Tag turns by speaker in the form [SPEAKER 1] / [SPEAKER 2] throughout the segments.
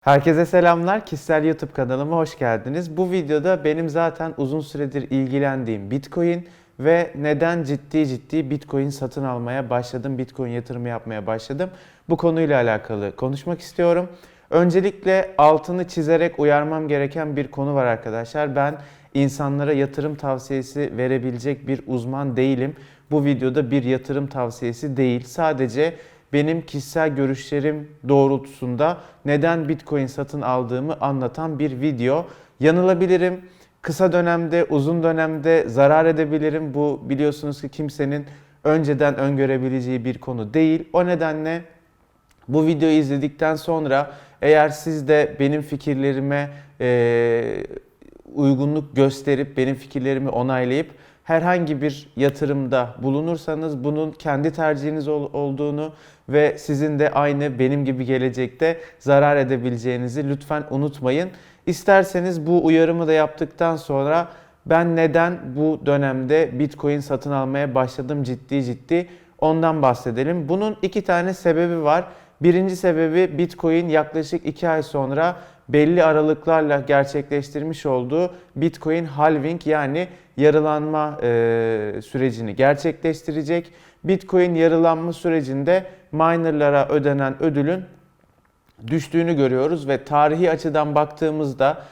[SPEAKER 1] Herkese selamlar. Kişisel YouTube kanalıma hoş geldiniz. Bu videoda benim zaten uzun süredir ilgilendiğim Bitcoin ve neden ciddi ciddi Bitcoin satın almaya başladım, Bitcoin yatırımı yapmaya başladım. Bu konuyla alakalı konuşmak istiyorum. Öncelikle altını çizerek uyarmam gereken bir konu var arkadaşlar. Ben insanlara yatırım tavsiyesi verebilecek bir uzman değilim. Bu videoda bir yatırım tavsiyesi değil. Sadece benim kişisel görüşlerim doğrultusunda neden Bitcoin satın aldığımı anlatan bir video. Yanılabilirim. Kısa dönemde, uzun dönemde zarar edebilirim. Bu biliyorsunuz ki kimsenin önceden öngörebileceği bir konu değil. O nedenle bu videoyu izledikten sonra eğer siz de benim fikirlerime eee, uygunluk gösterip benim fikirlerimi onaylayıp herhangi bir yatırımda bulunursanız bunun kendi tercihiniz ol- olduğunu ve sizin de aynı benim gibi gelecekte zarar edebileceğinizi lütfen unutmayın. İsterseniz bu uyarımı da yaptıktan sonra ben neden bu dönemde Bitcoin satın almaya başladım ciddi ciddi ondan bahsedelim. Bunun iki tane sebebi var. Birinci sebebi Bitcoin yaklaşık 2 ay sonra belli aralıklarla gerçekleştirmiş olduğu Bitcoin halving yani yarılanma e, sürecini gerçekleştirecek. Bitcoin yarılanma sürecinde minerlara ödenen ödülün düştüğünü görüyoruz ve tarihi açıdan baktığımızda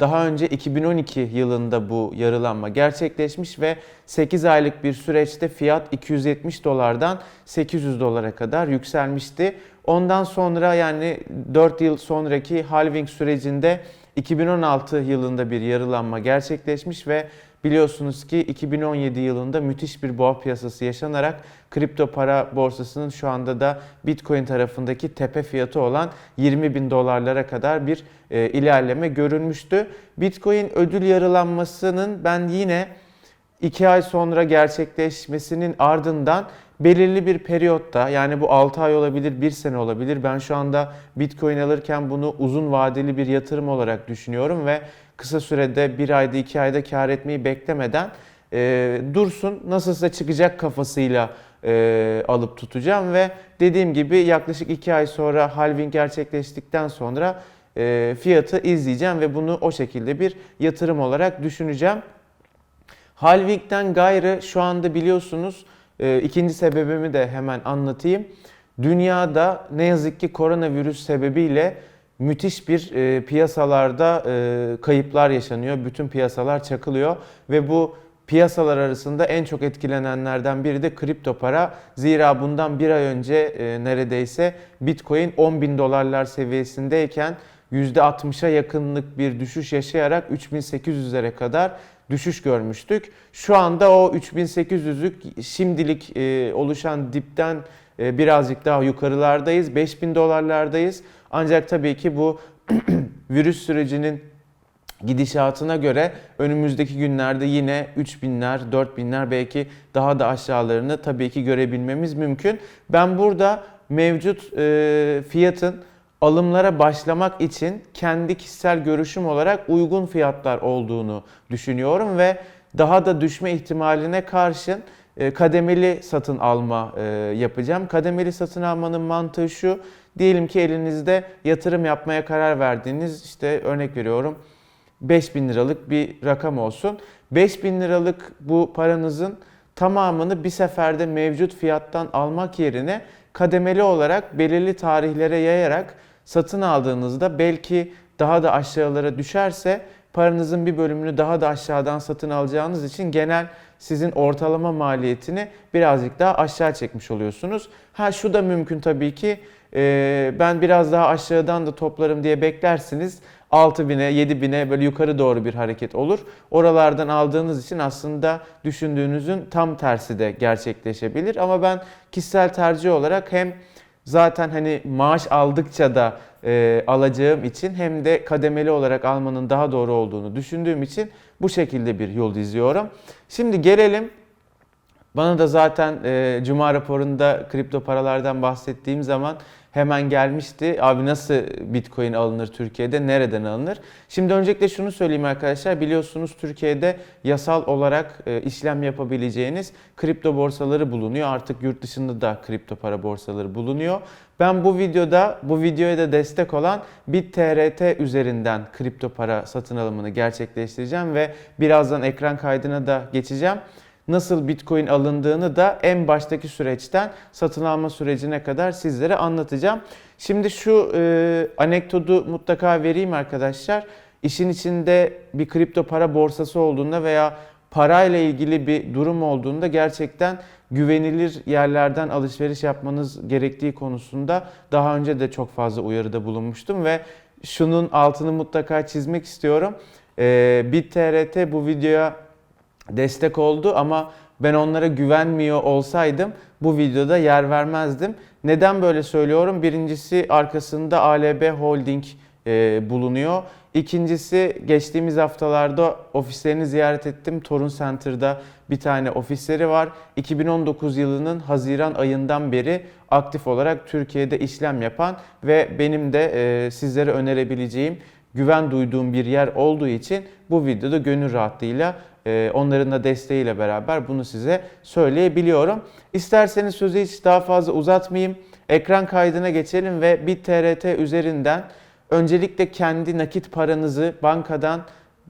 [SPEAKER 1] daha önce 2012 yılında bu yarılanma gerçekleşmiş ve 8 aylık bir süreçte fiyat 270 dolardan 800 dolara kadar yükselmişti. Ondan sonra yani 4 yıl sonraki halving sürecinde 2016 yılında bir yarılanma gerçekleşmiş ve biliyorsunuz ki 2017 yılında müthiş bir boğa piyasası yaşanarak kripto para borsasının şu anda da Bitcoin tarafındaki tepe fiyatı olan 20 bin dolarlara kadar bir e, ilerleme görülmüştü. Bitcoin ödül yarılanmasının ben yine 2 ay sonra gerçekleşmesinin ardından belirli bir periyotta yani bu 6 ay olabilir 1 sene olabilir. Ben şu anda Bitcoin alırken bunu uzun vadeli bir yatırım olarak düşünüyorum ve kısa sürede 1 ayda 2 ayda kar etmeyi beklemeden e, dursun nasılsa çıkacak kafasıyla e, alıp tutacağım ve dediğim gibi yaklaşık 2 ay sonra halving gerçekleştikten sonra e, fiyatı izleyeceğim ve bunu o şekilde bir yatırım olarak düşüneceğim. Halving'den gayrı şu anda biliyorsunuz e, ikinci sebebimi de hemen anlatayım. Dünyada ne yazık ki koronavirüs sebebiyle müthiş bir e, piyasalarda e, kayıplar yaşanıyor. Bütün piyasalar çakılıyor ve bu piyasalar arasında en çok etkilenenlerden biri de kripto para. Zira bundan bir ay önce e, neredeyse Bitcoin 10 bin dolarlar seviyesindeyken %60'a yakınlık bir düşüş yaşayarak 3800'lere kadar düşüş görmüştük. Şu anda o 3800'lük şimdilik e, oluşan dipten birazcık daha yukarılardayız. 5000 dolarlardayız. Ancak tabii ki bu virüs sürecinin gidişatına göre önümüzdeki günlerde yine 3000'ler, 4000'ler belki daha da aşağılarını tabii ki görebilmemiz mümkün. Ben burada mevcut e, fiyatın alımlara başlamak için kendi kişisel görüşüm olarak uygun fiyatlar olduğunu düşünüyorum ve daha da düşme ihtimaline karşın kademeli satın alma e, yapacağım. Kademeli satın almanın mantığı şu. Diyelim ki elinizde yatırım yapmaya karar verdiğiniz işte örnek veriyorum 5000 liralık bir rakam olsun. 5000 liralık bu paranızın tamamını bir seferde mevcut fiyattan almak yerine kademeli olarak belirli tarihlere yayarak satın aldığınızda belki daha da aşağılara düşerse paranızın bir bölümünü daha da aşağıdan satın alacağınız için genel sizin ortalama maliyetini birazcık daha aşağı çekmiş oluyorsunuz. Ha şu da mümkün tabii ki e, ben biraz daha aşağıdan da toplarım diye beklersiniz. 6000'e 7000'e böyle yukarı doğru bir hareket olur. Oralardan aldığınız için aslında düşündüğünüzün tam tersi de gerçekleşebilir. Ama ben kişisel tercih olarak hem zaten hani maaş aldıkça da e, alacağım için hem de kademeli olarak almanın daha doğru olduğunu düşündüğüm için bu şekilde bir yol izliyorum. Şimdi gelelim Bana da zaten e, Cuma raporunda kripto paralardan bahsettiğim zaman hemen gelmişti. Abi nasıl Bitcoin alınır Türkiye'de? Nereden alınır? Şimdi öncelikle şunu söyleyeyim arkadaşlar. Biliyorsunuz Türkiye'de yasal olarak e, işlem yapabileceğiniz kripto borsaları bulunuyor. Artık yurt dışında da kripto para borsaları bulunuyor. Ben bu videoda, bu videoya da destek olan BitTRT üzerinden kripto para satın alımını gerçekleştireceğim ve birazdan ekran kaydına da geçeceğim nasıl Bitcoin alındığını da en baştaki süreçten satın alma sürecine kadar sizlere anlatacağım. Şimdi şu e, anekdotu mutlaka vereyim arkadaşlar. İşin içinde bir kripto para borsası olduğunda veya parayla ilgili bir durum olduğunda gerçekten güvenilir yerlerden alışveriş yapmanız gerektiği konusunda daha önce de çok fazla uyarıda bulunmuştum ve şunun altını mutlaka çizmek istiyorum. Ee, BitTRT bu videoya destek oldu ama ben onlara güvenmiyor olsaydım bu videoda yer vermezdim. Neden böyle söylüyorum? Birincisi arkasında ALB Holding e, bulunuyor. İkincisi geçtiğimiz haftalarda ofislerini ziyaret ettim. Torun Center'da bir tane ofisleri var. 2019 yılının Haziran ayından beri aktif olarak Türkiye'de işlem yapan ve benim de e, sizlere önerebileceğim güven duyduğum bir yer olduğu için bu videoda gönül rahatlığıyla onların da desteğiyle beraber bunu size söyleyebiliyorum. İsterseniz sözü hiç daha fazla uzatmayayım. Ekran kaydına geçelim ve BitTRT üzerinden öncelikle kendi nakit paranızı bankadan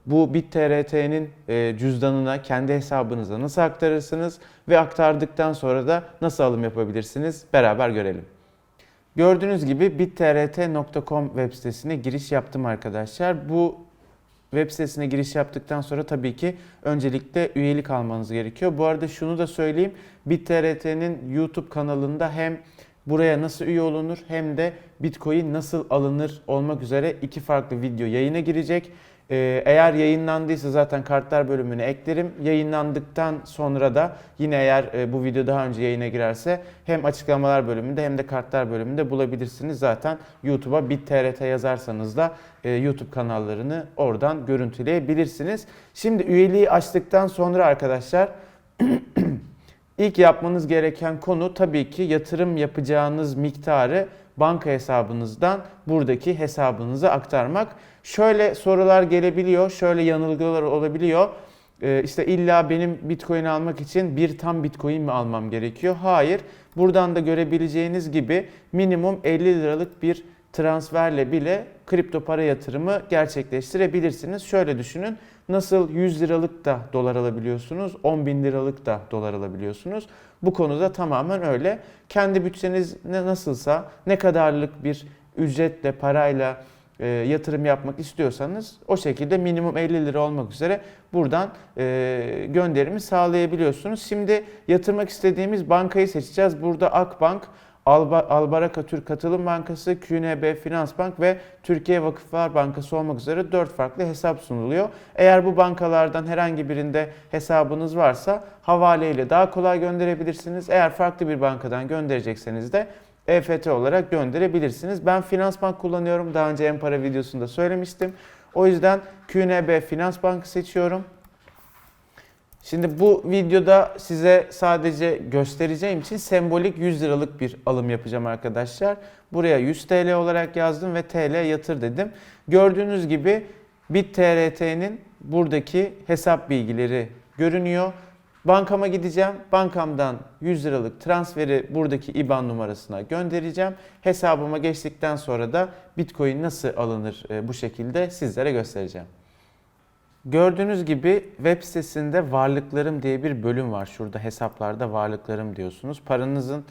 [SPEAKER 1] bu BitTRT'nin e, cüzdanına, kendi hesabınıza nasıl aktarırsınız ve aktardıktan sonra da nasıl alım yapabilirsiniz beraber görelim. Gördüğünüz gibi bittrt.com web sitesine giriş yaptım arkadaşlar. Bu web sitesine giriş yaptıktan sonra tabii ki öncelikle üyelik almanız gerekiyor. Bu arada şunu da söyleyeyim. BitTRT'nin YouTube kanalında hem buraya nasıl üye olunur hem de Bitcoin nasıl alınır olmak üzere iki farklı video yayına girecek. Ee, eğer yayınlandıysa zaten kartlar bölümüne eklerim. Yayınlandıktan sonra da yine eğer e, bu video daha önce yayına girerse hem açıklamalar bölümünde hem de kartlar bölümünde bulabilirsiniz. Zaten YouTube'a BitTRT yazarsanız da e, YouTube kanallarını oradan görüntüleyebilirsiniz. Şimdi üyeliği açtıktan sonra arkadaşlar ilk yapmanız gereken konu tabii ki yatırım yapacağınız miktarı banka hesabınızdan buradaki hesabınıza aktarmak. Şöyle sorular gelebiliyor, şöyle yanılgılar olabiliyor. Ee, işte illa benim Bitcoin almak için bir tam Bitcoin mi almam gerekiyor? Hayır. Buradan da görebileceğiniz gibi minimum 50 liralık bir transferle bile kripto para yatırımı gerçekleştirebilirsiniz. Şöyle düşünün. Nasıl 100 liralık da dolar alabiliyorsunuz, 10 bin liralık da dolar alabiliyorsunuz. Bu konuda tamamen öyle. Kendi bütçeniz ne nasılsa, ne kadarlık bir ücretle, parayla e, yatırım yapmak istiyorsanız o şekilde minimum 50 lira olmak üzere buradan e, gönderimi sağlayabiliyorsunuz. Şimdi yatırmak istediğimiz bankayı seçeceğiz. Burada Akbank, Alba, Albaraka Türk Katılım Bankası, QNB Finans Bank ve Türkiye Vakıflar Bankası olmak üzere 4 farklı hesap sunuluyor. Eğer bu bankalardan herhangi birinde hesabınız varsa havale daha kolay gönderebilirsiniz. Eğer farklı bir bankadan gönderecekseniz de EFT olarak gönderebilirsiniz. Ben Finans Bank kullanıyorum. Daha önce en para videosunda söylemiştim. O yüzden QNB Finans Bank'ı seçiyorum. Şimdi bu videoda size sadece göstereceğim için sembolik 100 liralık bir alım yapacağım arkadaşlar. Buraya 100 TL olarak yazdım ve TL yatır dedim. Gördüğünüz gibi BitTRT'nin buradaki hesap bilgileri görünüyor. Bankama gideceğim. Bankamdan 100 liralık transferi buradaki IBAN numarasına göndereceğim. Hesabıma geçtikten sonra da Bitcoin nasıl alınır e, bu şekilde sizlere göstereceğim. Gördüğünüz gibi web sitesinde varlıklarım diye bir bölüm var. Şurada hesaplarda varlıklarım diyorsunuz. Paranızın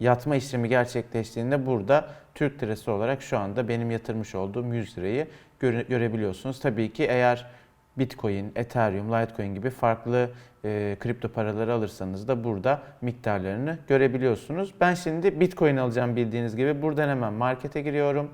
[SPEAKER 1] yatma işlemi gerçekleştiğinde burada Türk lirası olarak şu anda benim yatırmış olduğum 100 lirayı göre, görebiliyorsunuz. Tabii ki eğer Bitcoin, Ethereum, Litecoin gibi farklı e, kripto paraları alırsanız da burada miktarlarını görebiliyorsunuz. Ben şimdi Bitcoin alacağım bildiğiniz gibi. Buradan hemen markete giriyorum.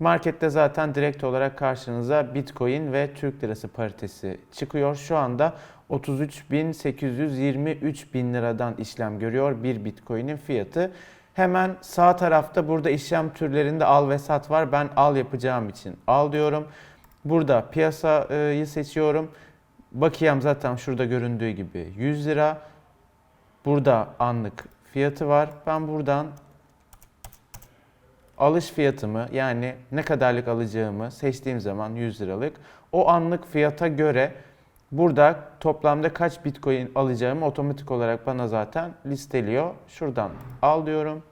[SPEAKER 1] Markette zaten direkt olarak karşınıza Bitcoin ve Türk Lirası paritesi çıkıyor. Şu anda 33.823 bin liradan işlem görüyor bir Bitcoin'in fiyatı. Hemen sağ tarafta burada işlem türlerinde al ve sat var. Ben al yapacağım için al diyorum. Burada piyasayı seçiyorum. Bakiyem zaten şurada göründüğü gibi 100 lira. Burada anlık fiyatı var. Ben buradan alış fiyatımı yani ne kadarlık alacağımı seçtiğim zaman 100 liralık o anlık fiyata göre burada toplamda kaç bitcoin alacağımı otomatik olarak bana zaten listeliyor. Şuradan al diyorum.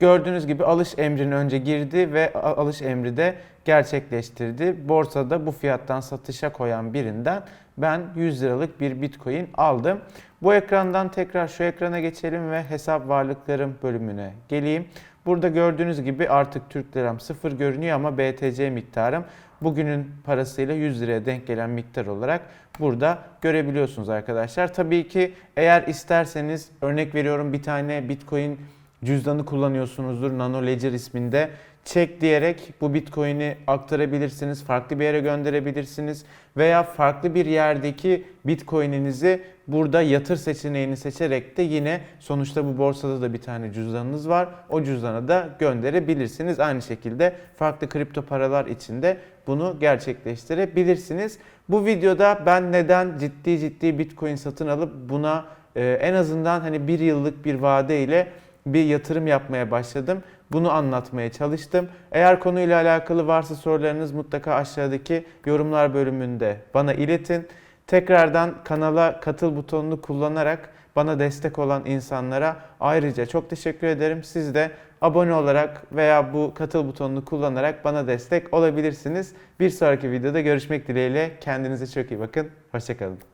[SPEAKER 1] Gördüğünüz gibi alış emrini önce girdi ve alış emri de gerçekleştirdi. Borsada bu fiyattan satışa koyan birinden ben 100 liralık bir bitcoin aldım. Bu ekrandan tekrar şu ekrana geçelim ve hesap varlıklarım bölümüne geleyim. Burada gördüğünüz gibi artık Türk liram sıfır görünüyor ama BTC miktarım bugünün parasıyla 100 liraya denk gelen miktar olarak burada görebiliyorsunuz arkadaşlar. Tabii ki eğer isterseniz örnek veriyorum bir tane Bitcoin cüzdanı kullanıyorsunuzdur Nano Ledger isminde. Çek diyerek bu Bitcoin'i aktarabilirsiniz, farklı bir yere gönderebilirsiniz veya farklı bir yerdeki Bitcoin'inizi burada yatır seçeneğini seçerek de yine sonuçta bu borsada da bir tane cüzdanınız var. O cüzdana da gönderebilirsiniz. Aynı şekilde farklı kripto paralar için de bunu gerçekleştirebilirsiniz. Bu videoda ben neden ciddi ciddi Bitcoin satın alıp buna e, en azından hani bir yıllık bir vade ile bir yatırım yapmaya başladım. Bunu anlatmaya çalıştım. Eğer konuyla alakalı varsa sorularınız mutlaka aşağıdaki yorumlar bölümünde bana iletin. Tekrardan kanala katıl butonunu kullanarak bana destek olan insanlara ayrıca çok teşekkür ederim. Siz de abone olarak veya bu katıl butonunu kullanarak bana destek olabilirsiniz. Bir sonraki videoda görüşmek dileğiyle. Kendinize çok iyi bakın. Hoşçakalın.